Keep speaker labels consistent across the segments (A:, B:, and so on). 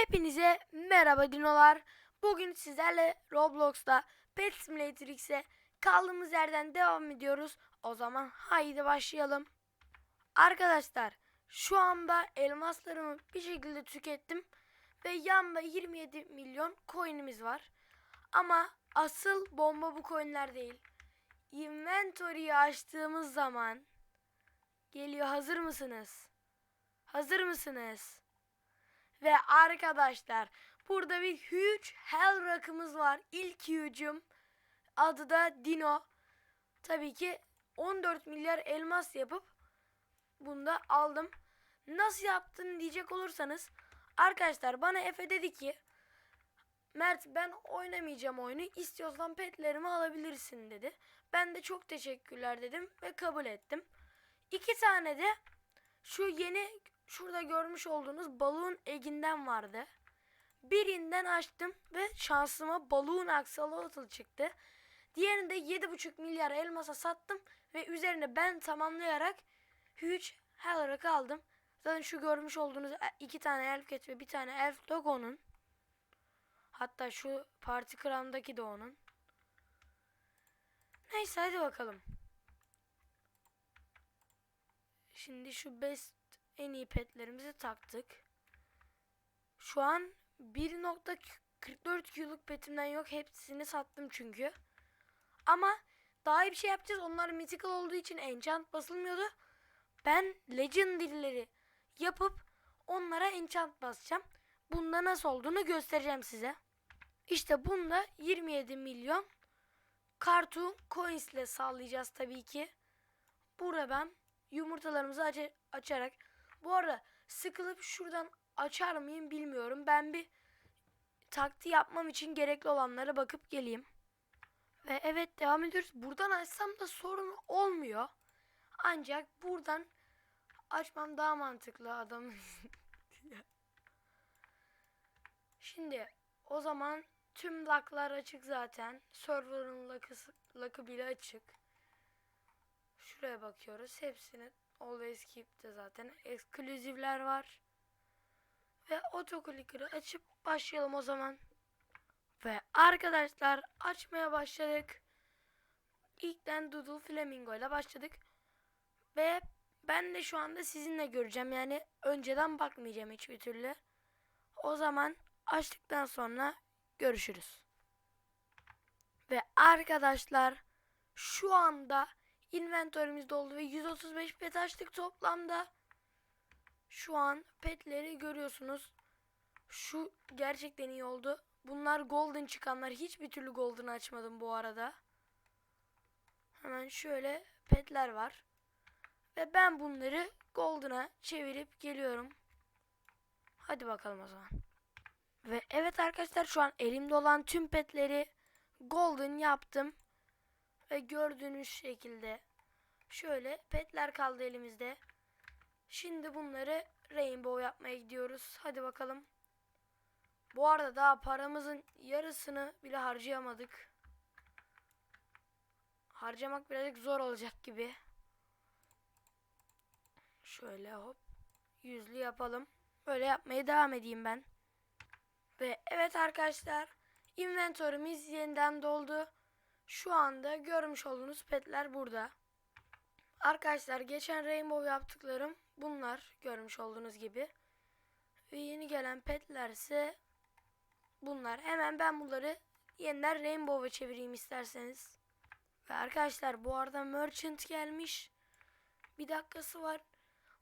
A: Hepinize merhaba dinolar. Bugün sizlerle Roblox'ta Pet Simulator X'e kaldığımız yerden devam ediyoruz. O zaman haydi başlayalım. Arkadaşlar şu anda elmaslarımı bir şekilde tükettim. Ve yanında 27 milyon coin'imiz var. Ama asıl bomba bu coin'ler değil. Inventory'yi açtığımız zaman geliyor hazır mısınız? Hazır mısınız? Ve arkadaşlar burada bir huge hell rock'ımız var. İlk huge'um. Adı da Dino. Tabii ki 14 milyar elmas yapıp bunu da aldım. Nasıl yaptın diyecek olursanız arkadaşlar bana Efe dedi ki Mert ben oynamayacağım oyunu istiyorsan petlerimi alabilirsin dedi. Ben de çok teşekkürler dedim ve kabul ettim. İki tane de şu yeni şurada görmüş olduğunuz balığın eginden vardı. Birinden açtım ve şansıma balığın axolotl çıktı. Diğerini de 7,5 milyar elmasa sattım ve üzerine ben tamamlayarak huge Hellrock'ı aldım. Zaten şu görmüş olduğunuz iki tane elf cat ve bir tane elf dog onun. Hatta şu parti kramdaki de onun. Neyse hadi bakalım. Şimdi şu best en iyi petlerimizi taktık. Şu an 1.44 Q'luk petimden yok. Hepsini sattım çünkü. Ama daha iyi bir şey yapacağız. Onlar mythical olduğu için enchant basılmıyordu. Ben legendary'leri yapıp onlara enchant basacağım. Bunda nasıl olduğunu göstereceğim size. İşte bunda 27 milyon cartoon coins ile sağlayacağız tabii ki. Burada ben yumurtalarımızı aç- açarak bu arada sıkılıp şuradan açar mıyım bilmiyorum. Ben bir taktiği yapmam için gerekli olanlara bakıp geleyim. Ve evet devam ediyoruz. Buradan açsam da sorun olmuyor. Ancak buradan açmam daha mantıklı adam. Şimdi o zaman tüm locklar açık zaten. Server'ın lock'ı, lock'ı bile açık. Şuraya bakıyoruz. Hepsini Always Keep'te zaten ekskluzivler var. Ve otoclicker'ı açıp başlayalım o zaman. Ve arkadaşlar açmaya başladık. İlkten Doodle Flamingo ile başladık. Ve ben de şu anda sizinle göreceğim. Yani önceden bakmayacağım hiçbir türlü. O zaman açtıktan sonra görüşürüz. Ve arkadaşlar şu anda inventorimiz doldu ve 135 pet açtık toplamda. Şu an petleri görüyorsunuz. Şu gerçekten iyi oldu. Bunlar golden çıkanlar. Hiçbir türlü golden açmadım bu arada. Hemen şöyle petler var. Ve ben bunları golden'a çevirip geliyorum. Hadi bakalım o zaman. Ve evet arkadaşlar şu an elimde olan tüm petleri golden yaptım. Ve gördüğünüz şekilde şöyle petler kaldı elimizde. Şimdi bunları rainbow yapmaya gidiyoruz. Hadi bakalım. Bu arada daha paramızın yarısını bile harcayamadık. Harcamak birazcık zor olacak gibi. Şöyle hop. Yüzlü yapalım. Böyle yapmaya devam edeyim ben. Ve evet arkadaşlar. Inventörümüz yeniden doldu. Şu anda görmüş olduğunuz petler burada. Arkadaşlar geçen rainbow yaptıklarım bunlar görmüş olduğunuz gibi. Ve yeni gelen petler ise bunlar. Hemen ben bunları yeniden rainbow'a çevireyim isterseniz. Ve arkadaşlar bu arada merchant gelmiş. Bir dakikası var.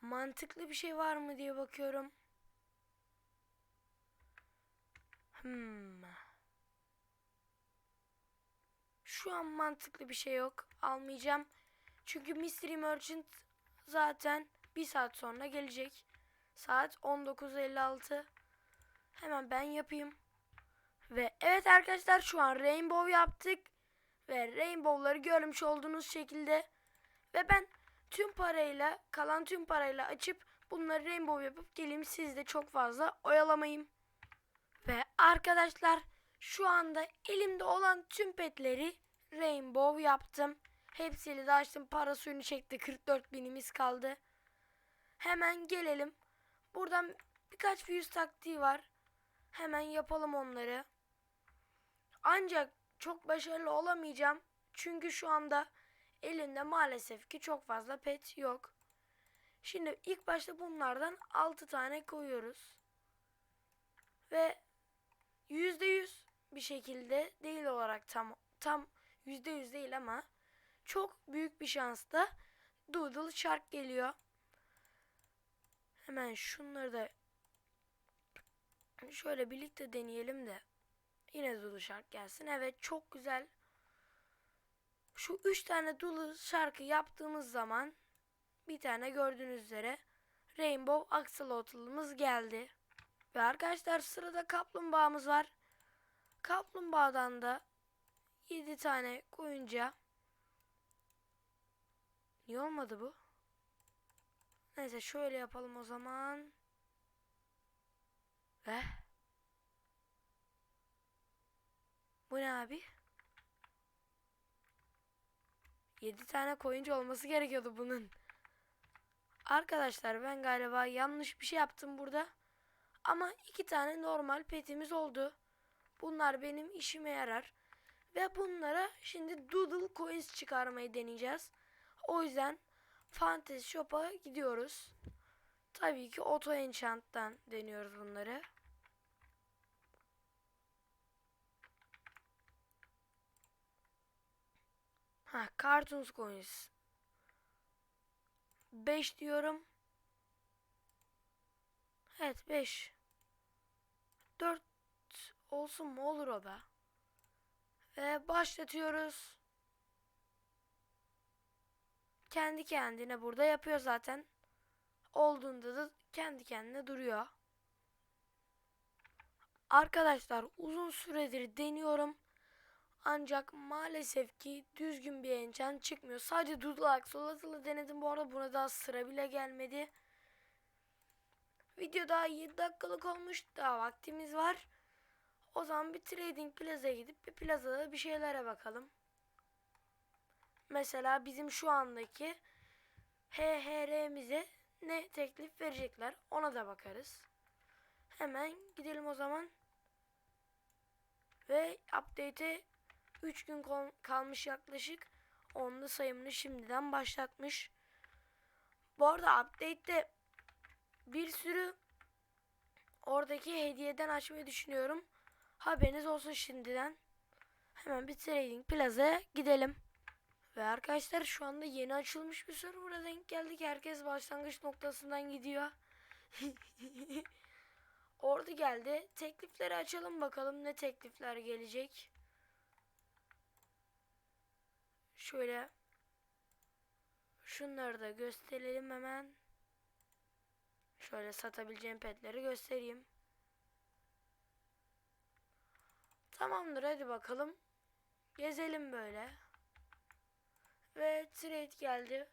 A: Mantıklı bir şey var mı diye bakıyorum. Hmm. Şu an mantıklı bir şey yok. Almayacağım. Çünkü Mystery Merchant zaten bir saat sonra gelecek. Saat 19.56. Hemen ben yapayım. Ve evet arkadaşlar şu an Rainbow yaptık. Ve Rainbow'ları görmüş olduğunuz şekilde. Ve ben tüm parayla kalan tüm parayla açıp bunları Rainbow yapıp geleyim. Siz de çok fazla oyalamayayım. Ve arkadaşlar şu anda elimde olan tüm petleri Rainbow yaptım. Hepsiyle de açtım. Para suyunu çekti. 44 binimiz kaldı. Hemen gelelim. Buradan birkaç fuse taktiği var. Hemen yapalım onları. Ancak çok başarılı olamayacağım. Çünkü şu anda elimde maalesef ki çok fazla pet yok. Şimdi ilk başta bunlardan 6 tane koyuyoruz. Ve %100 bir şekilde değil olarak tam tam %100 değil ama çok büyük bir şansla Doodle Shark geliyor. Hemen şunları da şöyle birlikte deneyelim de yine Doodle Shark gelsin. Evet çok güzel. Şu 3 tane Doodle Shark'ı yaptığımız zaman bir tane gördüğünüz üzere Rainbow Axolotl'ımız geldi. Ve arkadaşlar sırada kaplumbağamız var. Kaplumbağadan da 7 tane koyunca Niye olmadı bu? Neyse şöyle yapalım o zaman. Ve Bu ne abi? 7 tane koyuncu olması gerekiyordu bunun. Arkadaşlar ben galiba yanlış bir şey yaptım burada. Ama iki tane normal petimiz oldu. Bunlar benim işime yarar. Ve bunlara şimdi Doodle Coins çıkarmayı deneyeceğiz. O yüzden Fantasy Shop'a gidiyoruz. Tabii ki Auto Enchant'tan deniyoruz bunları. Ha, Cartoons Coins. 5 diyorum. Evet 5. 4 olsun mu olur o da. Ve başlatıyoruz. Kendi kendine burada yapıyor zaten. Olduğunda da kendi kendine duruyor. Arkadaşlar uzun süredir deniyorum. Ancak maalesef ki düzgün bir enchant çıkmıyor. Sadece Doodle Axolotl'ı denedim bu arada. Buna daha sıra bile gelmedi. Video daha 7 dakikalık olmuş. Daha vaktimiz var. O zaman bir Trading Plaza'ya gidip bir plazada bir şeylere bakalım. Mesela bizim şu andaki HHR'mize ne teklif verecekler ona da bakarız. Hemen gidelim o zaman. Ve update'e 3 gün kalmış yaklaşık. Onda sayımını şimdiden başlatmış. Bu arada update'te bir sürü oradaki hediyeden açmayı düşünüyorum. Haberiniz olsun şimdiden. Hemen bir Trading Plaza'ya gidelim. Ve arkadaşlar şu anda yeni açılmış bir server'a denk geldik. Herkes başlangıç noktasından gidiyor. Orada geldi. Teklifleri açalım bakalım ne teklifler gelecek. Şöyle şunları da gösterelim hemen. Şöyle satabileceğim petleri göstereyim. Tamamdır hadi bakalım. Gezelim böyle. Ve trade geldi.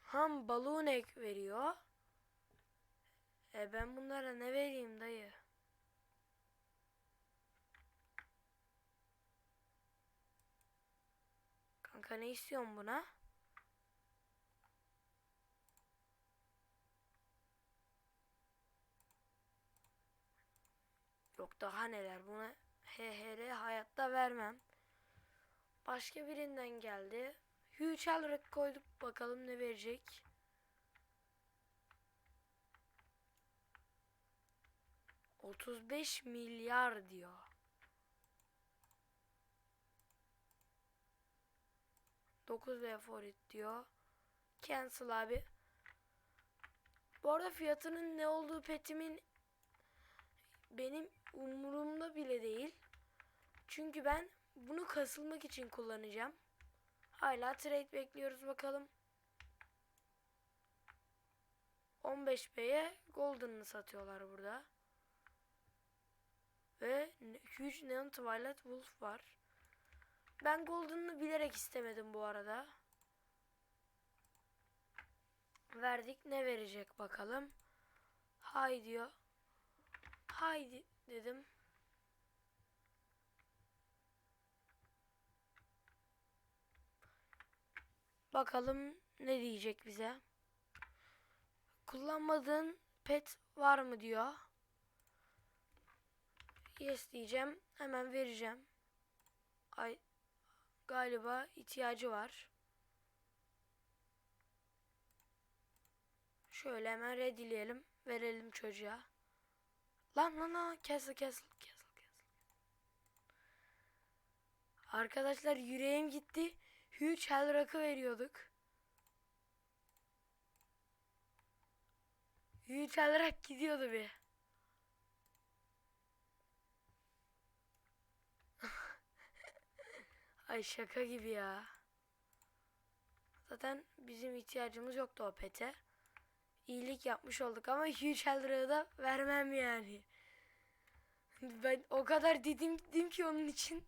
A: Ham balloon ek veriyor. E ben bunlara ne vereyim dayı? Kanka ne istiyorsun buna? Daha neler buna HHR hayatta vermem. Başka birinden geldi. Huge Alric koyduk bakalım ne verecek. Otuz beş milyar diyor. Dokuz ve forit diyor. Cancel abi. Bu arada fiyatının ne olduğu petimin benim umurumda bile değil. Çünkü ben bunu kasılmak için kullanacağım. Hala trade bekliyoruz bakalım. 15B'ye Golden'ını satıyorlar burada. Ve Huge Neon Twilight Wolf var. Ben Golden'ını bilerek istemedim bu arada. Verdik. Ne verecek bakalım. Hay diyor. Haydi dedim. Bakalım ne diyecek bize. Kullanmadığın pet var mı diyor. Yes diyeceğim. Hemen vereceğim. Ay galiba ihtiyacı var. Şöyle hemen readyleyelim. Verelim çocuğa. Lan lan lan cancel cancel cancel cancel. Arkadaşlar yüreğim gitti. Huge Hell Rock'ı veriyorduk. Huge Hell Rock gidiyordu bir. Ay şaka gibi ya. Zaten bizim ihtiyacımız yoktu o pete. İyilik yapmış olduk ama Huge Hell Rock'ı da vermem yani. Ben o kadar dedim dedim ki onun için.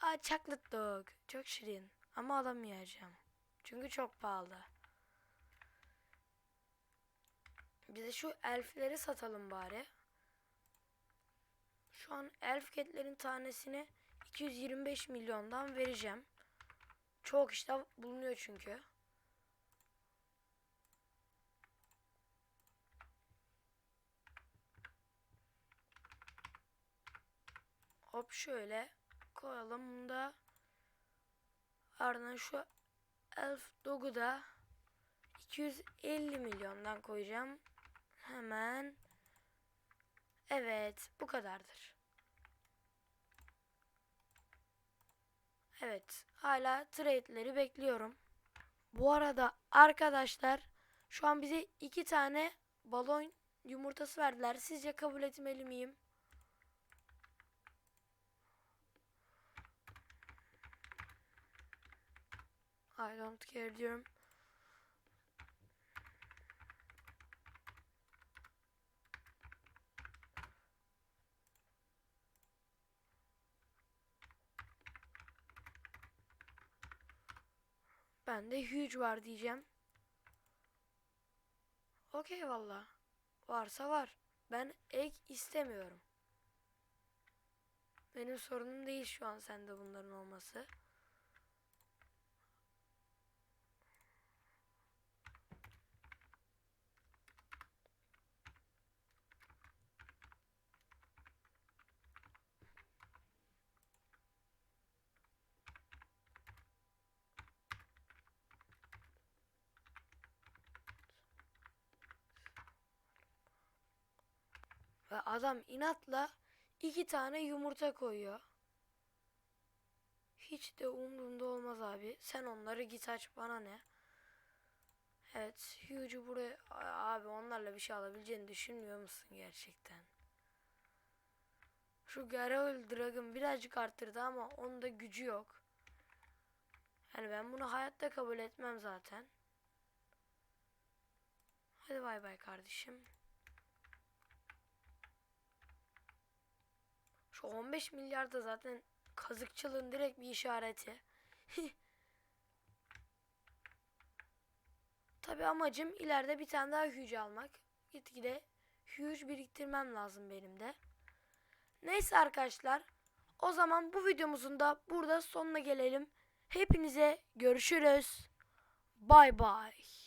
A: Aa chocolate dog. Çok şirin. Ama alamayacağım. Çünkü çok pahalı. Bize şu elfleri satalım bari. Şu an elf ketlerin tanesini 225 milyondan vereceğim. Çok işte bulunuyor çünkü. Hop şöyle koyalım. Da ardından şu Elf Dog'u da 250 milyondan koyacağım. Hemen. Evet bu kadardır. Evet hala trade'leri bekliyorum. Bu arada arkadaşlar şu an bize iki tane balon yumurtası verdiler. Sizce kabul etmeli miyim? I don't care diyorum. Ben de huge var diyeceğim. Okey valla. Varsa var. Ben egg istemiyorum. Benim sorunum değil şu an sende bunların olması. Ve adam inatla iki tane yumurta koyuyor. Hiç de umurumda olmaz abi. Sen onları git aç bana ne? Evet, Hugh'u buraya abi onlarla bir şey alabileceğini düşünmüyor musun gerçekten? Şu Gargoyle Dragon birazcık arttırdı ama onun da gücü yok. Yani ben bunu hayatta kabul etmem zaten. Hadi bay bay kardeşim. Şu 15 milyar da zaten kazıkçılığın direkt bir işareti. Tabi amacım ileride bir tane daha huge almak. Gitgide huge biriktirmem lazım benim de. Neyse arkadaşlar. O zaman bu videomuzun da burada sonuna gelelim. Hepinize görüşürüz. Bay bay.